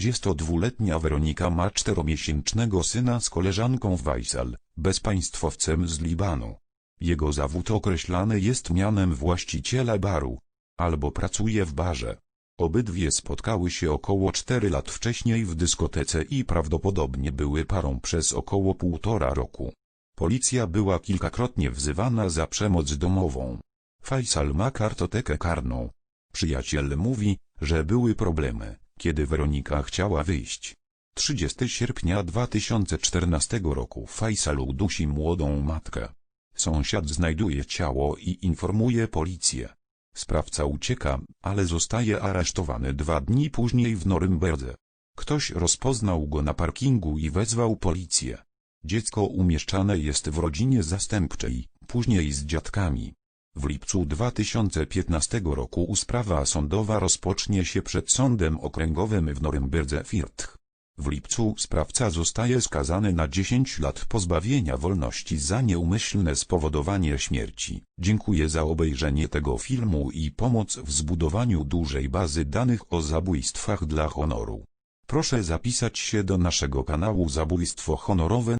22-letnia Weronika ma czteromiesięcznego syna z koleżanką Faisal, bezpaństwowcem z Libanu. Jego zawód określany jest mianem właściciela baru. Albo pracuje w barze. Obydwie spotkały się około 4 lat wcześniej w dyskotece i prawdopodobnie były parą przez około półtora roku. Policja była kilkakrotnie wzywana za przemoc domową. Faisal ma kartotekę karną. Przyjaciel mówi, że były problemy, kiedy Weronika chciała wyjść. 30 sierpnia 2014 roku Faisal udusi młodą matkę. Sąsiad znajduje ciało i informuje policję. Sprawca ucieka, ale zostaje aresztowany dwa dni później w Norymberdze. Ktoś rozpoznał go na parkingu i wezwał policję. Dziecko umieszczane jest w rodzinie zastępczej, później z dziadkami. W lipcu 2015 roku sprawa sądowa rozpocznie się przed Sądem Okręgowym w Norymberdze Firth. W lipcu sprawca zostaje skazany na 10 lat pozbawienia wolności za nieumyślne spowodowanie śmierci. Dziękuję za obejrzenie tego filmu i pomoc w zbudowaniu dużej bazy danych o zabójstwach dla honoru. Proszę zapisać się do naszego kanału Zabójstwo Honorowe